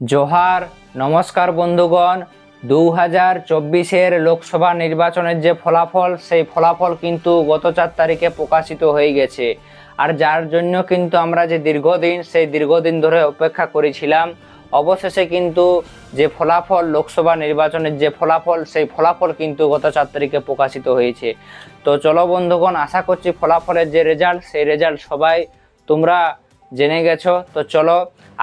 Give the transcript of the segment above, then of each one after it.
জোহার, নমস্কার বন্ধুগণ। দু হাজার চব্বিশের লোকসভা নির্বাচনের যে ফলাফল, সেই ফলাফল কিন্তু গত চার তারিখে প্রকাশিত হয়ে গেছে। আর যার জন্য কিন্তু আমরা যে দীর্ঘদিন, সেই দীর্ঘদিন ধরে অপেক্ষা করেছিলাম, অবশেষে কিন্তু যে ফলাফল, লোকসভা নির্বাচনের যে ফলাফল, সেই ফলাফল কিন্তু গত চার তারিখে প্রকাশিত হয়েছে। তো চলো বন্ধুগণ, আশা করছি ফলাফলের যে রেজাল্ট, সেই রেজাল্ট সবাই তোমরা জেনে গেছো? তো চলো,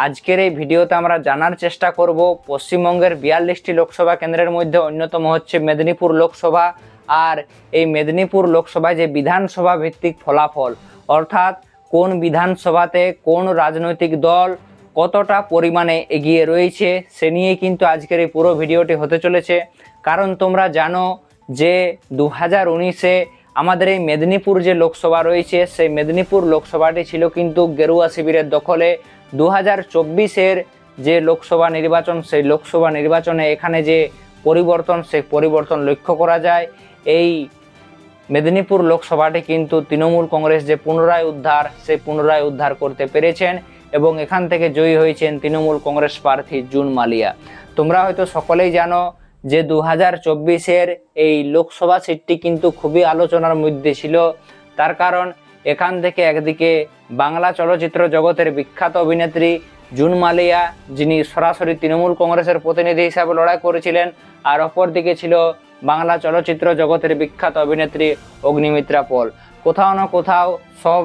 আজকের এই ভিডিওতে আমরা জানার চেষ্টা করব পশ্চিমবঙ্গের বিয়াল্লিশটি লোকসভা কেন্দ্রের মধ্যে অন্যতম হচ্ছে মেদিনীপুর লোকসভা আর এই মেদিনীপুর লোকসভায় যে বিধানসভা ভিত্তিক ফলাফল, অর্থাৎ কোন বিধানসভাতে কোন রাজনৈতিক দল কতটা পরিমাণে এগিয়ে রয়েছে, সে নিয়ে কিন্তু আজকের এই পুরো ভিডিওটি হতে চলেছে। কারণ তোমরা জানো যে দু হাজার উনিশে আমাদের এই মেদিনীপুর যে লোকসভা রয়েছে, সেই মেদিনীপুর লোকসভাটি ছিল কিন্তু গেরুয়া শিবিরের দখলে। দু হাজার চব্বিশের যে লোকসভা নির্বাচন, সেই লোকসভা নির্বাচনে এখানে যে পরিবর্তন, সেই পরিবর্তন লক্ষ্য করা যায়। এই মেদিনীপুর লোকসভাটি কিন্তু তৃণমূল কংগ্রেস যে পুনরায় উদ্ধার, সেই পুনরায় উদ্ধার করতে পেরেছেন এবং এখান থেকে জয়ী হয়েছেন তৃণমূল কংগ্রেস প্রার্থী জুন মালিয়া। তোমরা হয়তো সকলেই জানো যে দু হাজার চব্বিশের এই লোকসভা সিটটি কিন্তু খুবই আলোচনার মধ্যে ছিল। তার কারণ, এখান থেকে একদিকে বাংলা চলচ্চিত্র জগতের বিখ্যাত অভিনেত্রী জুন মালিয়া, যিনি সরাসরি তৃণমূল কংগ্রেসের প্রতিনিধি হিসাবে লড়াই করেছিলেন, আর অপরদিকে ছিল বাংলা চলচ্চিত্র জগতের বিখ্যাত অভিনেত্রী অগ্নিমিত্রা পল। কোথাও না কোথাও সব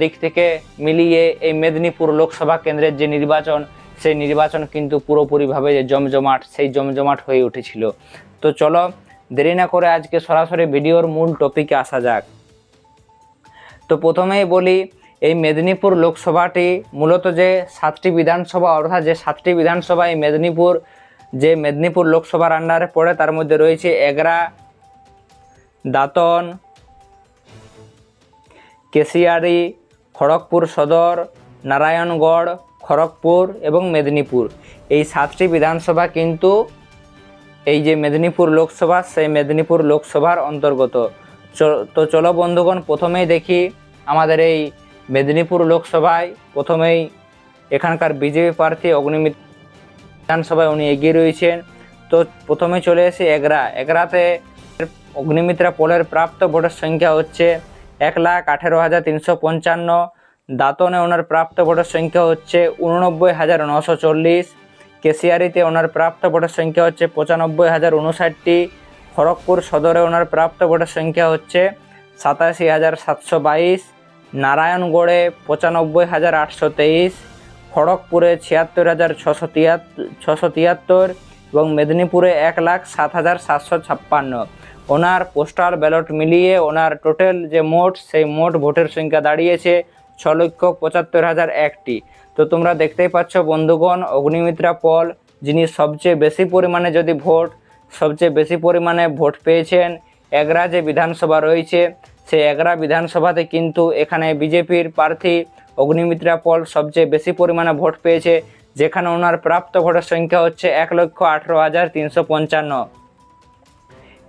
দিক থেকে মিলিয়ে এই মেদিনীপুর লোকসভা কেন্দ্রের যে নির্বাচন সেই নির্বাচন কিন্তু পুরোপুরিভাবে যে জমজমাট, সেই জমজমাট হয়ে উঠেছিল। তো চলো, দেরি না করে আজকে সরাসরি ভিডিওর মূল টপিকে আসা যাক। তো প্রথমেই বলি, এই মেদিনীপুর লোকসভাটি মূলত যে সাতটি বিধানসভা, অর্থাৎ যে সাতটি বিধানসভা এই মেদিনীপুর, যে মেদিনীপুর লোকসভার আন্ডারে পড়ে, তার মধ্যে রয়েছে এগরা, দাঁতন, কেশিয়ারি, খড়গপুর সদর, নারায়ণগড় খড়গপুর এবং মেদিনীপুর। এই সাতটি বিধানসভা কিন্তু এই যে মেদিনীপুর লোকসভা, সেই মেদিনীপুর লোকসভার অন্তর্গত। তো চলো বন্ধুগণ, প্রথমেই দেখি আমাদের এই মেদিনীপুর লোকসভায় প্রথমেই এখানকার বিজেপি প্রার্থী অগ্নিমিত বিধানসভায় উনি এগিয়ে রয়েছেন। তো প্রথমে চলে এসে এগরা। এগরাতে অগ্নিমিত্রা পোলের প্রাপ্ত ভোটের সংখ্যা হচ্ছে এক লাখ আঠেরো হাজার তিনশো পঞ্চান্ন। দাতনে ওনার প্রাপ্ত ভোটের সংখ্যা হচ্ছে উননব্বই হাজার নশো চল্লিশ। কেশিয়ারিতে ওনার প্রাপ্ত ভোটের সংখ্যা হচ্ছে পঁচানব্বই হাজার উনষাটটি। খড়গপুর সদরে ওনার প্রাপ্ত ভোটের সংখ্যা হচ্ছে সাতাশি হাজার সাতশো বাইশ। নারায়ণগড়ে পঁচানব্বই হাজার আটশো তেইশ। খড়গপুরে ছিয়াত্তর হাজার ছশো তিয়াত্তর ছশো তিয়াত্তর এবং মেদিনীপুরে এক লাখ সাত হাজার সাতশো ছাপ্পান্ন। ওনার পোস্টাল ব্যালট মিলিয়ে ওনার টোটাল যে মোট, সেই মোট ভোটের সংখ্যা দাঁড়িয়েছে ছ লক্ষ পঁচাত্তর হাজার একটি। তো তোমরা দেখতেই পাচ্ছ বন্ধুগণ, অগ্নিমিত্রা পল, যিনি সবচেয়ে বেশি পরিমাণে যদি ভোট, সবচেয়ে বেশি পরিমাণে ভোট পেয়েছেন, এগরা যে বিধানসভা রয়েছে সেই এগরা বিধানসভাতে কিন্তু এখানে বিজেপির প্রার্থী অগ্নিমিত্রা পল সবচেয়ে বেশি পরিমাণে ভোট পেয়েছে, যেখানে ওনার প্রাপ্ত ভোটের সংখ্যা হচ্ছে এক লক্ষ আঠেরো হাজার তিনশো পঞ্চান্ন।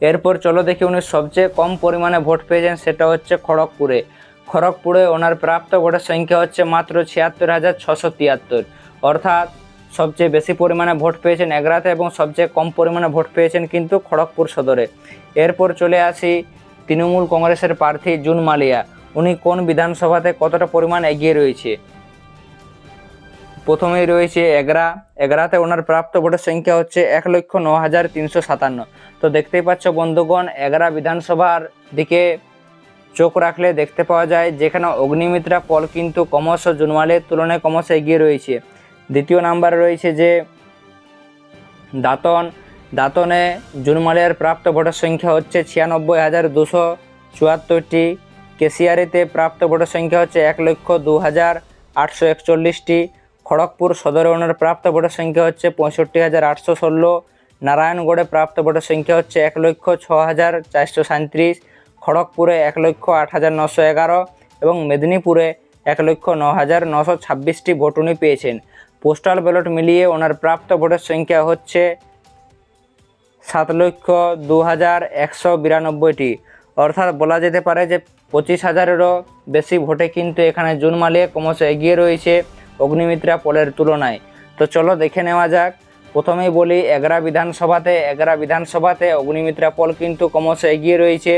এরপর চলো দেখি উনি সবচেয়ে কম পরিমাণে ভোট পেয়েছেন, সেটা হচ্ছে খড়গপুরে। খড়গপুরে ওনার প্রাপ্ত ভোটের সংখ্যা হচ্ছে মাত্র ছিয়াত্তর হাজার ছশো তিয়াত্তর। অর্থাৎ সবচেয়ে বেশি পরিমাণে ভোট পেয়েছেন এগরাতে এবং সবচেয়ে কম পরিমাণে ভোট পেয়েছেন কিন্তু খড়গপুর সদরে। এরপর চলে আসি তৃণমূল কংগ্রেসের প্রার্থী জুন মালিয়া। উনি কোন বিধানসভাতে কতটা পরিমাণ এগিয়ে রয়েছে? প্রথমেই রয়েছে এগরা। এগরাতে ওনার প্রাপ্ত ভোটের সংখ্যা হচ্ছে এক লক্ষ ন হাজার তিনশো সাতান্ন। তো দেখতেই পাচ্ছ বন্ধুগণ, এগরা বিধানসভার দিকে চোখ রাখলে দেখতে পাওয়া যায় যেখানে অগ্নিমিত্রা পল কিন্তু ক্রমশ জুনমালের তুলনায় ক্রমশ এগিয়ে রয়েছে। দ্বিতীয় নাম্বারে রয়েছে যে, দাঁতন, দাঁতনে জুনমালের প্রাপ্ত ভোটের সংখ্যা হচ্ছে ছিয়ানব্বই হাজার দুশো চুয়াত্তরটি। কেশিয়ারিতে প্রাপ্ত ভোটের সংখ্যা হচ্ছে এক লক্ষ দু হাজার আটশো একচল্লিশটি। খড়গপুর সদরে ওনার প্রাপ্ত ভোটের সংখ্যা হচ্ছে পঁয়ষট্টি হাজার আটশো ষোলো। নারায়ণগড়ে প্রাপ্ত ভোটের সংখ্যা হচ্ছে এক লক্ষ ছ হাজার চারশো সাঁত্রিশ। খড়গপুরে এক লক্ষ আট হাজার নশো এগারো এবং মেদিনীপুরে এক লক্ষ ন হাজার নশো ছাব্বিশটি ভোট উনি পেয়েছেন। পোস্টাল ব্যালট মিলিয়ে ওনার প্রাপ্ত ভোটের সংখ্যা হচ্ছে সাত লক্ষ দু হাজার একশো বিরানব্বইটি। অর্থাৎ বলা যেতে পারে যে পঁচিশ হাজারেরও বেশি ভোটে কিন্তু এখানে জুন মালিয়া ক্রমশ এগিয়ে রয়েছে অগ্নিমিত্রা পলের তুলনায়। তো চলো দেখে নেওয়া যাক। প্রথমেই বলি, এগারা বিধানসভাতে এগারা বিধানসভাতে অগ্নিমিত্রা পল কিন্তু ক্রমশ এগিয়ে রয়েছে।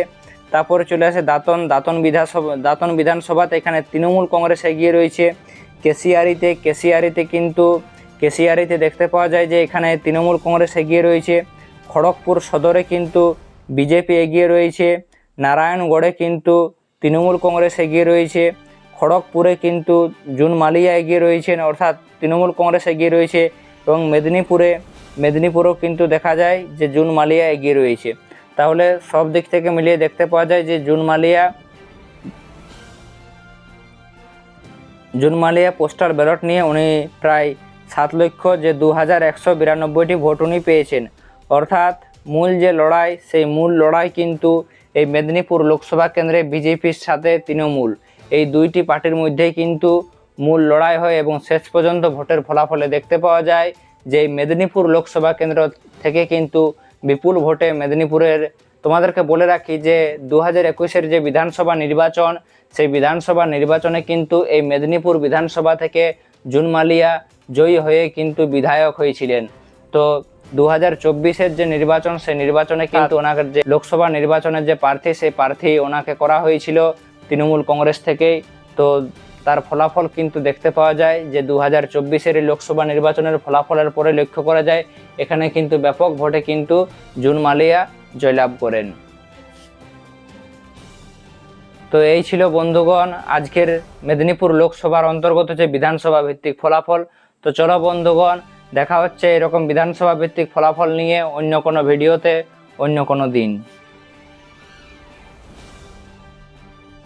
তারপরে চলে আসে দাতন দাতন বিধানসভা, দাতন বিধানসভাতে এখানে তৃণমূল কংগ্রেস এগিয়ে রয়েছে। কেসিয়ারিতে কেসিয়ারিতে কিন্তু কেসিয়ারিতে দেখতে পাওয়া যায় যে এখানে তৃণমূল কংগ্রেস এগিয়ে রয়েছে। খড়গপুর সদরে কিন্তু বিজেপি এগিয়ে রয়েছে। নারায়ণগড়ে কিন্তু তৃণমূল কংগ্রেস এগিয়ে রয়েছে। খড়গপুরে কিন্তু জুন মালিয়া এগিয়ে রয়েছেন, অর্থাৎ তৃণমূল কংগ্রেস এগিয়ে রয়েছে। এবং মেদিনীপুরে, মেদিনীপুরেও কিন্তু দেখা যায় যে জুন মালিয়া এগিয়ে রয়েছে। তাহলে সব দিক থেকে মিলিয়ে দেখতে পাওয়া যায় যে জুন মালিয়া জুন মালিয়া পোস্টাল ব্যালট নিয়ে উনি প্রায় সাত লক্ষ যে দু হাজার একশো বিরানব্বইটি ভোট উনি পেয়েছেন। অর্থাৎ মূল যে লড়াই, সেই মূল লড়াই কিন্তু এই মেদিনীপুর লোকসভা কেন্দ্রে বিজেপির সাথে তৃণমূল। এই দুইটি পার্টির মধ্যেই কিন্তু মূল লড়াই হয় এবং শেষ পর্যন্ত ভোটের ফলাফলে দেখতে পাওয়া যায় যে মেদিনীপুর লোকসভা কেন্দ্র থেকে কিন্তু বিপুল ভোটে মেদিনীপুরের তোমাদেরকে বলে রাখি যে দু হাজার একুশের যে বিধানসভা নির্বাচন সেই বিধানসভা নির্বাচনে কিন্তু এই মেদিনীপুর বিধানসভা থেকে জুন মালিয়া জয়ী হয়ে কিন্তু বিধায়ক হয়েছিলেন। তো দু হাজার চব্বিশের যে নির্বাচন সেই নির্বাচনে কিন্তু ওনাকে যে লোকসভা নির্বাচনের যে প্রার্থী সেই প্রার্থী ওনাকে করা হয়েছিল তৃণমূল কংগ্রেস থেকেই। তো তার ফলাফল কিন্তু দেখতে পাওয়া যায় যে দু হাজার চব্বিশের লোকসভা নির্বাচনের ফলাফলের পরে লক্ষ্য করা যায়, এখানে কিন্তু ব্যাপক ভোটে কিন্তু জুন মালিয়া জয়লাভ করেন। তো এই ছিল বন্ধুগণ, আজকের মেদিনীপুর লোকসভার অন্তর্গত যে বিধানসভা ভিত্তিক ফলাফল, তো চলো বন্ধুগণ, দেখা হচ্ছে এরকম বিধানসভা ভিত্তিক ফলাফল নিয়ে অন্য কোনো ভিডিওতে, অন্য কোনো দিন।